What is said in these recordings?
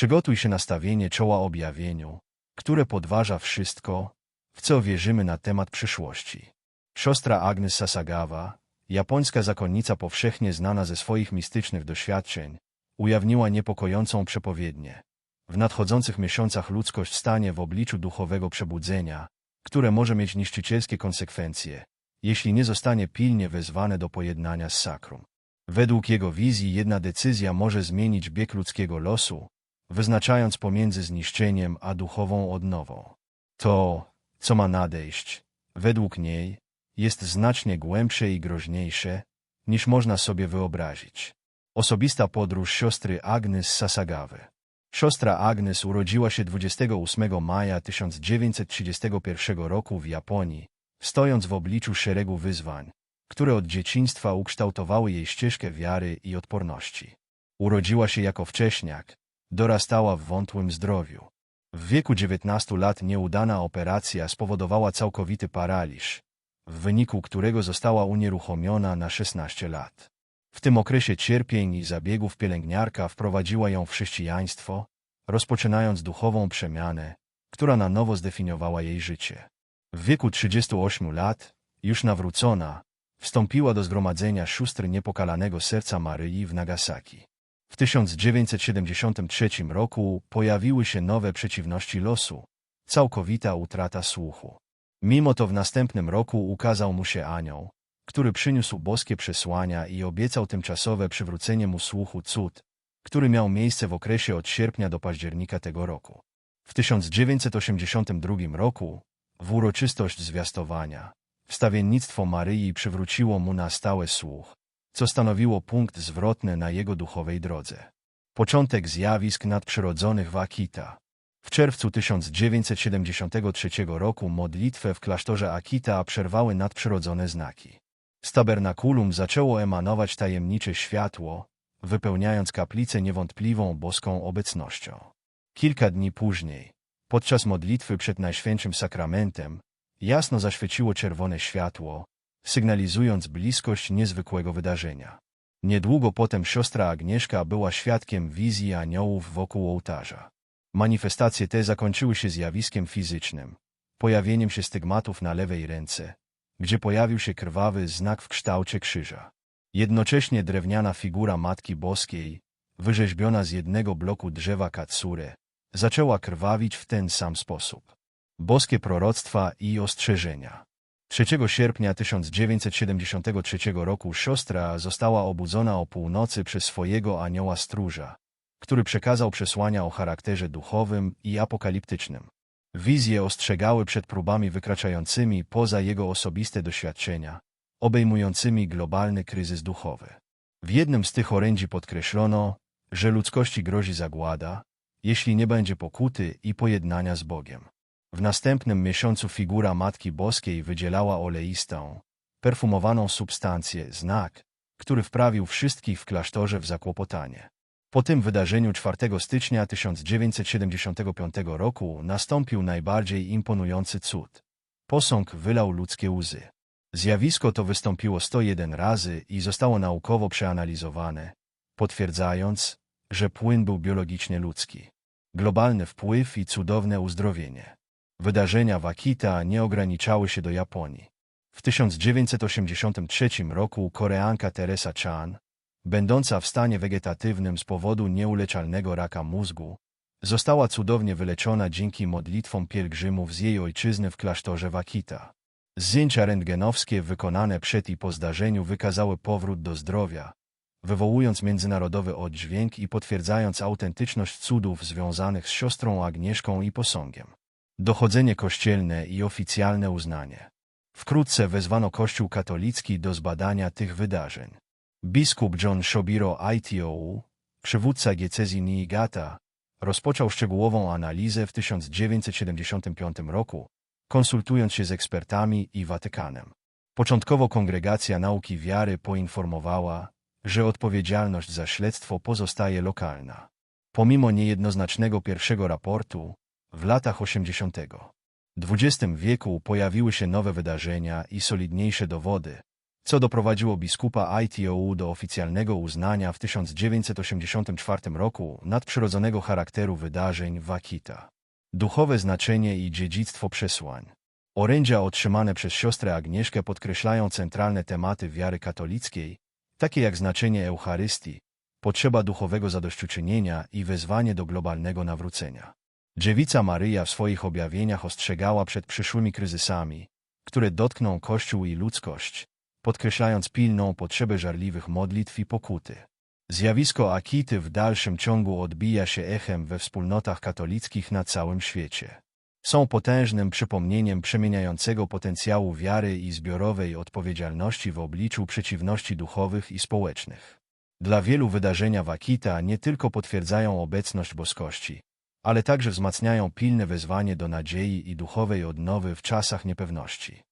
Przygotuj się na stawienie czoła objawieniu, które podważa wszystko, w co wierzymy na temat przyszłości. Siostra Agnes Sasagawa, japońska zakonnica powszechnie znana ze swoich mistycznych doświadczeń, ujawniła niepokojącą przepowiednię. W nadchodzących miesiącach ludzkość stanie w obliczu duchowego przebudzenia, które może mieć niszczycielskie konsekwencje, jeśli nie zostanie pilnie wezwane do pojednania z sakrum. Według jego wizji jedna decyzja może zmienić bieg ludzkiego losu, wyznaczając pomiędzy zniszczeniem a duchową odnową. To, co ma nadejść, według niej, jest znacznie głębsze i groźniejsze, niż można sobie wyobrazić. Osobista podróż siostry Agnes Sasagawy. Siostra Agnes urodziła się 28 maja 1931 roku w Japonii, stojąc w obliczu szeregu wyzwań, które od dzieciństwa ukształtowały jej ścieżkę wiary i odporności. Urodziła się jako wcześniak, dorastała w wątłym zdrowiu. W wieku 19 lat nieudana operacja spowodowała całkowity paraliż, w wyniku którego została unieruchomiona na 16 lat. W tym okresie cierpień i zabiegów pielęgniarka wprowadziła ją w chrześcijaństwo, rozpoczynając duchową przemianę, która na nowo zdefiniowała jej życie. W wieku 38 lat, już nawrócona, wstąpiła do zgromadzenia sióstr niepokalanego serca Maryi w Nagasaki. W 1973 roku pojawiły się nowe przeciwności losu, całkowita utrata słuchu. Mimo to w następnym roku ukazał mu się anioł, który przyniósł boskie przesłania i obiecał tymczasowe przywrócenie mu słuchu cud, który miał miejsce w okresie od sierpnia do października tego roku. W 1982 roku, w uroczystość zwiastowania, wstawiennictwo Maryi przywróciło mu na stałe słuch, co stanowiło punkt zwrotny na jego duchowej drodze. Początek zjawisk nadprzyrodzonych w Akita. W czerwcu 1973 roku modlitwę w klasztorze Akita przerwały nadprzyrodzone znaki. Z tabernakulum zaczęło emanować tajemnicze światło, wypełniając kaplicę niewątpliwą boską obecnością. Kilka dni później, podczas modlitwy przed Najświętszym Sakramentem, jasno zaświeciło czerwone światło, sygnalizując bliskość niezwykłego wydarzenia. Niedługo potem siostra Agnieszka była świadkiem wizji aniołów wokół ołtarza. Manifestacje te zakończyły się zjawiskiem fizycznym, pojawieniem się stygmatów na lewej ręce, gdzie pojawił się krwawy znak w kształcie krzyża. Jednocześnie drewniana figura Matki Boskiej, wyrzeźbiona z jednego bloku drzewa Katsure, zaczęła krwawić w ten sam sposób. Boskie proroctwa i ostrzeżenia. 3 sierpnia 1973 roku siostra została obudzona o północy przez swojego anioła stróża, który przekazał przesłania o charakterze duchowym i apokaliptycznym. Wizje ostrzegały przed próbami wykraczającymi poza jego osobiste doświadczenia, obejmującymi globalny kryzys duchowy. W jednym z tych orędzi podkreślono, że ludzkości grozi zagłada, jeśli nie będzie pokuty i pojednania z Bogiem. W następnym miesiącu figura Matki Boskiej wydzielała oleistą, perfumowaną substancję, znak, który wprawił wszystkich w klasztorze w zakłopotanie. Po tym wydarzeniu 4 stycznia 1975 roku nastąpił najbardziej imponujący cud. Posąg wylał ludzkie łzy. Zjawisko to wystąpiło 101 razy i zostało naukowo przeanalizowane, potwierdzając, że płyn był biologicznie ludzki. Globalny wpływ i cudowne uzdrowienie. Wydarzenia w Akita nie ograniczały się do Japonii. W 1983 roku Koreanka Teresa Chan, będąca w stanie wegetatywnym z powodu nieuleczalnego raka mózgu, została cudownie wyleczona dzięki modlitwom pielgrzymów z jej ojczyzny w klasztorze w Akita. Zdjęcia rentgenowskie wykonane przed i po zdarzeniu wykazały powrót do zdrowia, wywołując międzynarodowy oddźwięk i potwierdzając autentyczność cudów związanych z siostrą Agnieszką i posągiem. Dochodzenie kościelne i oficjalne uznanie. Wkrótce wezwano Kościół katolicki do zbadania tych wydarzeń. Biskup John Shobiro Itou, przywódca diecezji Niigata, rozpoczął szczegółową analizę w 1975 roku, konsultując się z ekspertami i Watykanem. Początkowo Kongregacja Nauki Wiary poinformowała, że odpowiedzialność za śledztwo pozostaje lokalna. Pomimo niejednoznacznego pierwszego raportu, w latach 80. XX wieku pojawiły się nowe wydarzenia i solidniejsze dowody, co doprowadziło biskupa ITOU do oficjalnego uznania w 1984 roku nadprzyrodzonego charakteru wydarzeń w Akita. Duchowe znaczenie i dziedzictwo przesłań. Orędzia otrzymane przez siostrę Agnieszkę podkreślają centralne tematy wiary katolickiej, takie jak znaczenie Eucharystii, potrzeba duchowego zadośćuczynienia i wezwanie do globalnego nawrócenia. Dziewica Maryja w swoich objawieniach ostrzegała przed przyszłymi kryzysami, które dotkną Kościół i ludzkość, podkreślając pilną potrzebę żarliwych modlitw i pokuty. Zjawisko Akity w dalszym ciągu odbija się echem we wspólnotach katolickich na całym świecie. Są potężnym przypomnieniem przemieniającego potencjału wiary i zbiorowej odpowiedzialności w obliczu przeciwności duchowych i społecznych. Dla wielu wydarzenia w Akita nie tylko potwierdzają obecność boskości, ale także wzmacniają pilne wezwanie do nadziei i duchowej odnowy w czasach niepewności.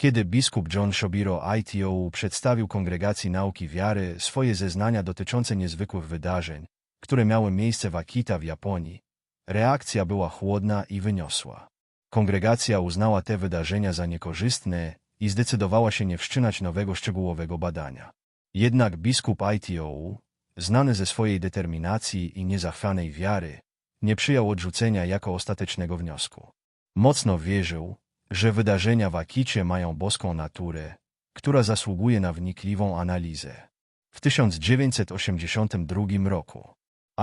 Kiedy biskup John Shobiro ITO przedstawił Kongregacji Nauki Wiary swoje zeznania dotyczące niezwykłych wydarzeń, które miały miejsce w Akita w Japonii, reakcja była chłodna i wyniosła. Kongregacja uznała te wydarzenia za niekorzystne i zdecydowała się nie wszczynać nowego szczegółowego badania. Jednak biskup ITO, znany ze swojej determinacji i niezachwianej wiary, nie przyjął odrzucenia jako ostatecznego wniosku. Mocno wierzył, że wydarzenia w Akicie mają boską naturę, która zasługuje na wnikliwą analizę. W 1982 roku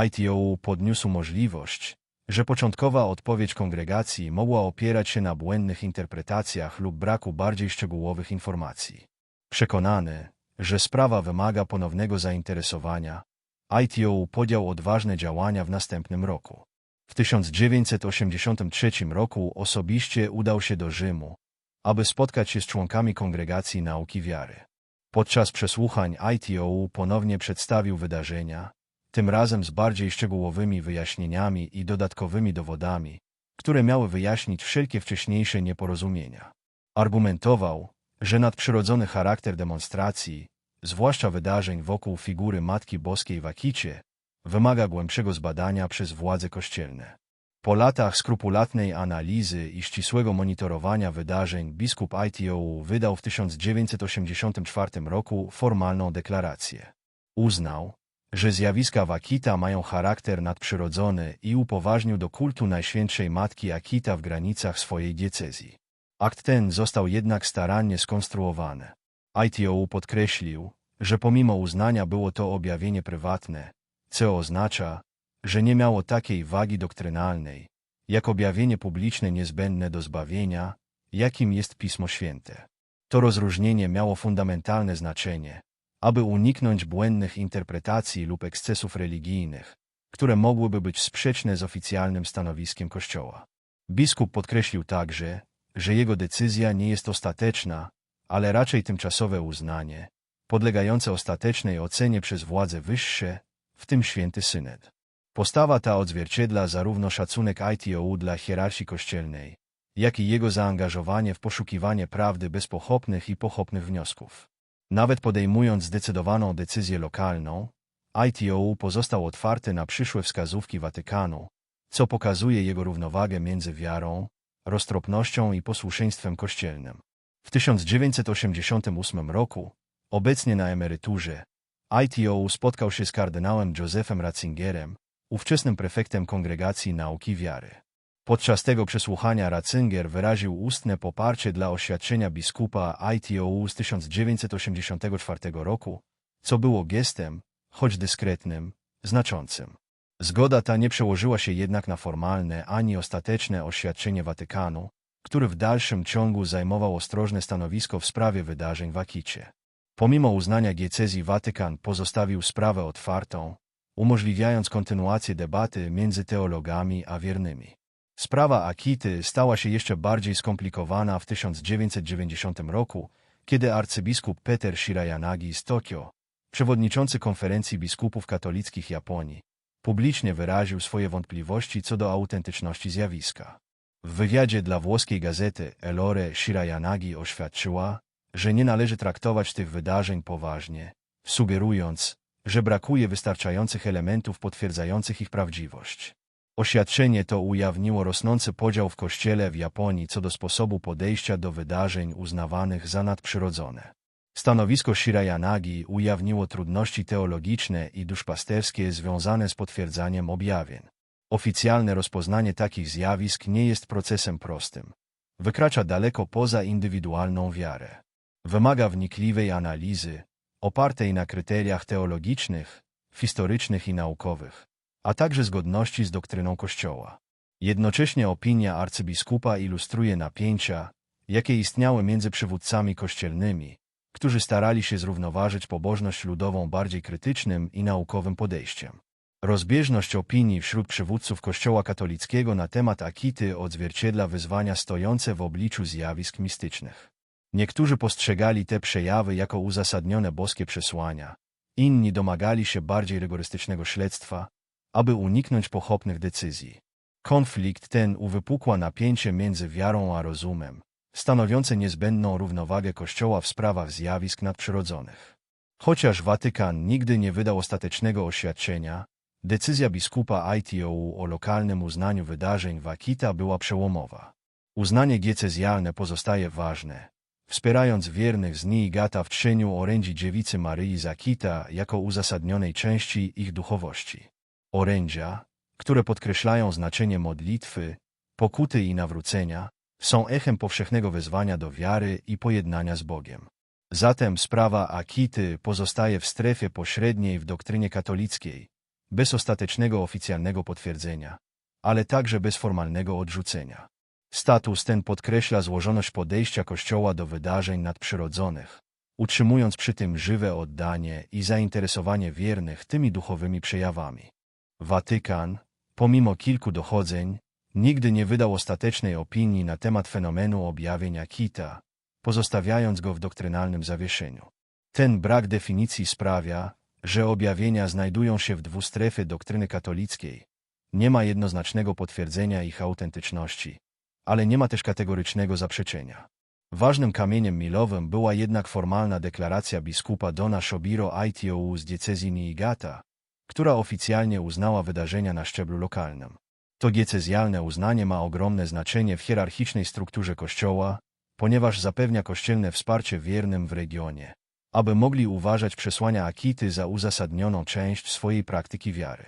ITO podniósł możliwość, że początkowa odpowiedź kongregacji mogła opierać się na błędnych interpretacjach lub braku bardziej szczegółowych informacji. Przekonany, że sprawa wymaga ponownego zainteresowania, ITO podjął odważne działania w następnym roku. W 1983 roku osobiście udał się do Rzymu, aby spotkać się z członkami Kongregacji Nauki Wiary. Podczas przesłuchań ITO ponownie przedstawił wydarzenia, tym razem z bardziej szczegółowymi wyjaśnieniami i dodatkowymi dowodami, które miały wyjaśnić wszelkie wcześniejsze nieporozumienia. Argumentował, że nadprzyrodzony charakter demonstracji, zwłaszcza wydarzeń wokół figury Matki Boskiej w Akicie, wymaga głębszego zbadania przez władze kościelne. Po latach skrupulatnej analizy i ścisłego monitorowania wydarzeń biskup ITO wydał w 1984 roku formalną deklarację. Uznał, że zjawiska w Akita mają charakter nadprzyrodzony i upoważnił do kultu Najświętszej Matki Akita w granicach swojej diecezji. Akt ten został jednak starannie skonstruowany. ITO podkreślił, że pomimo uznania było to objawienie prywatne, co oznacza, że nie miało takiej wagi doktrynalnej, jak objawienie publiczne niezbędne do zbawienia, jakim jest Pismo Święte. To rozróżnienie miało fundamentalne znaczenie, aby uniknąć błędnych interpretacji lub ekscesów religijnych, które mogłyby być sprzeczne z oficjalnym stanowiskiem Kościoła. Biskup podkreślił także, że jego decyzja nie jest ostateczna, ale raczej tymczasowe uznanie, podlegające ostatecznej ocenie przez władze wyższe, w tym święty syned. Postawa ta odzwierciedla zarówno szacunek ITOU dla hierarchii kościelnej, jak i jego zaangażowanie w poszukiwanie prawdy bez pochopnych i pochopnych wniosków. Nawet podejmując zdecydowaną decyzję lokalną, ITOU pozostał otwarty na przyszłe wskazówki Watykanu, co pokazuje jego równowagę między wiarą, roztropnością i posłuszeństwem kościelnym. W 1988 roku, obecnie na emeryturze, ITO spotkał się z kardynałem Josephem Ratzingerem, ówczesnym prefektem Kongregacji Nauki Wiary. Podczas tego przesłuchania Ratzinger wyraził ustne poparcie dla oświadczenia biskupa ITOU z 1984 roku, co było gestem, choć dyskretnym, znaczącym. Zgoda ta nie przełożyła się jednak na formalne ani ostateczne oświadczenie Watykanu, który w dalszym ciągu zajmował ostrożne stanowisko w sprawie wydarzeń w Akicie. Pomimo uznania diecezji Watykan pozostawił sprawę otwartą, umożliwiając kontynuację debaty między teologami a wiernymi. Sprawa Akity stała się jeszcze bardziej skomplikowana w 1990 roku, kiedy arcybiskup Peter Shirayanagi z Tokio, przewodniczący konferencji biskupów katolickich Japonii, publicznie wyraził swoje wątpliwości co do autentyczności zjawiska. W wywiadzie dla włoskiej gazety Elore Shirayanagi oświadczyła, że nie należy traktować tych wydarzeń poważnie, sugerując, że brakuje wystarczających elementów potwierdzających ich prawdziwość. Oświadczenie to ujawniło rosnący podział w Kościele w Japonii co do sposobu podejścia do wydarzeń uznawanych za nadprzyrodzone. Stanowisko Shirayanagi ujawniło trudności teologiczne i duszpasterskie związane z potwierdzaniem objawień. Oficjalne rozpoznanie takich zjawisk nie jest procesem prostym. Wykracza daleko poza indywidualną wiarę. Wymaga wnikliwej analizy, opartej na kryteriach teologicznych, historycznych i naukowych, a także zgodności z doktryną Kościoła. Jednocześnie opinia arcybiskupa ilustruje napięcia, jakie istniały między przywódcami kościelnymi, którzy starali się zrównoważyć pobożność ludową bardziej krytycznym i naukowym podejściem. Rozbieżność opinii wśród przywódców Kościoła katolickiego na temat Akity odzwierciedla wyzwania stojące w obliczu zjawisk mistycznych. Niektórzy postrzegali te przejawy jako uzasadnione boskie przesłania, inni domagali się bardziej rygorystycznego śledztwa, aby uniknąć pochopnych decyzji. Konflikt ten uwypukła napięcie między wiarą a rozumem, stanowiące niezbędną równowagę Kościoła w sprawach zjawisk nadprzyrodzonych. Chociaż Watykan nigdy nie wydał ostatecznego oświadczenia, decyzja biskupa ITOU o lokalnym uznaniu wydarzeń w Akita była przełomowa. Uznanie diecezjalne pozostaje ważne, wspierając wiernych z Niigata w trzeniu orędzi dziewicy Maryi z Akita jako uzasadnionej części ich duchowości. Orędzia, które podkreślają znaczenie modlitwy, pokuty i nawrócenia, są echem powszechnego wezwania do wiary i pojednania z Bogiem. Zatem sprawa Akity pozostaje w strefie pośredniej w doktrynie katolickiej, bez ostatecznego oficjalnego potwierdzenia, ale także bez formalnego odrzucenia. Status ten podkreśla złożoność podejścia Kościoła do wydarzeń nadprzyrodzonych, utrzymując przy tym żywe oddanie i zainteresowanie wiernych tymi duchowymi przejawami. Watykan, pomimo kilku dochodzeń, nigdy nie wydał ostatecznej opinii na temat fenomenu objawień Akita, pozostawiając go w doktrynalnym zawieszeniu. Ten brak definicji sprawia, że objawienia znajdują się w dwustrefie doktryny katolickiej. Nie ma jednoznacznego potwierdzenia ich autentyczności, ale nie ma też kategorycznego zaprzeczenia. Ważnym kamieniem milowym była jednak formalna deklaracja biskupa Dona Shobiro Itou z diecezji Niigata, która oficjalnie uznała wydarzenia na szczeblu lokalnym. To diecezjalne uznanie ma ogromne znaczenie w hierarchicznej strukturze Kościoła, ponieważ zapewnia kościelne wsparcie wiernym w regionie, aby mogli uważać przesłania Akity za uzasadnioną część swojej praktyki wiary.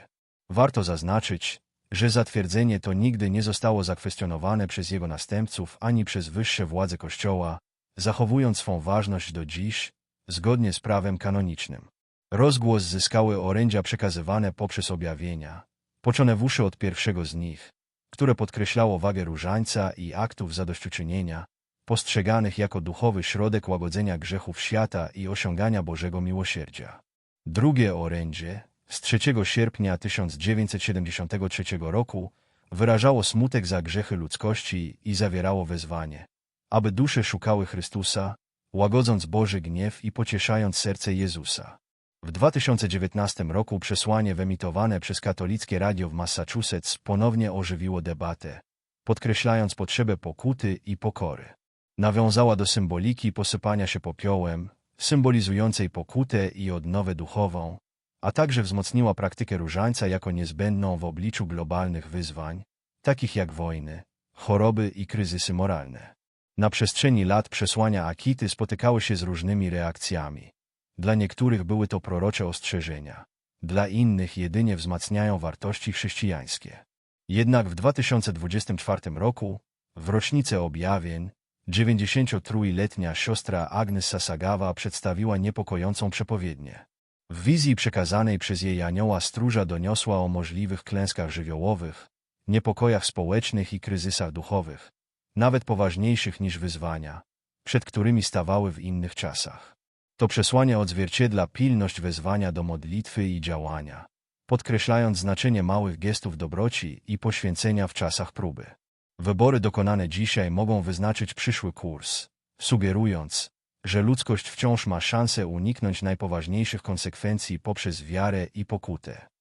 Warto zaznaczyć, że zatwierdzenie to nigdy nie zostało zakwestionowane przez jego następców ani przez wyższe władze Kościoła, zachowując swą ważność do dziś, zgodnie z prawem kanonicznym. Rozgłos zyskały orędzia przekazywane poprzez objawienia, począwszy od pierwszego z nich, które podkreślało wagę różańca i aktów zadośćuczynienia, postrzeganych jako duchowy środek łagodzenia grzechów świata i osiągania Bożego miłosierdzia. Drugie orędzie, z 3 sierpnia 1973 roku, wyrażało smutek za grzechy ludzkości i zawierało wezwanie, aby dusze szukały Chrystusa, łagodząc Boży gniew i pocieszając serce Jezusa. W 2019 roku przesłanie wyemitowane przez katolickie radio w Massachusetts ponownie ożywiło debatę, podkreślając potrzebę pokuty i pokory. Nawiązała do symboliki posypania się popiołem, symbolizującej pokutę i odnowę duchową, a także wzmocniła praktykę różańca jako niezbędną w obliczu globalnych wyzwań, takich jak wojny, choroby i kryzysy moralne. Na przestrzeni lat przesłania Akity spotykały się z różnymi reakcjami. Dla niektórych były to prorocze ostrzeżenia, dla innych jedynie wzmacniają wartości chrześcijańskie. Jednak w 2024 roku, w rocznicę objawień, 93-letnia siostra Agnes Sasagawa przedstawiła niepokojącą przepowiednię. W wizji przekazanej przez jej anioła stróża doniosła o możliwych klęskach żywiołowych, niepokojach społecznych i kryzysach duchowych, nawet poważniejszych niż wyzwania, przed którymi stawały w innych czasach. To przesłanie odzwierciedla pilność wezwania do modlitwy i działania, podkreślając znaczenie małych gestów dobroci i poświęcenia w czasach próby. Wybory dokonane dzisiaj mogą wyznaczyć przyszły kurs, sugerując, że ludzkość wciąż ma szansę uniknąć najpoważniejszych konsekwencji poprzez wiarę i pokutę.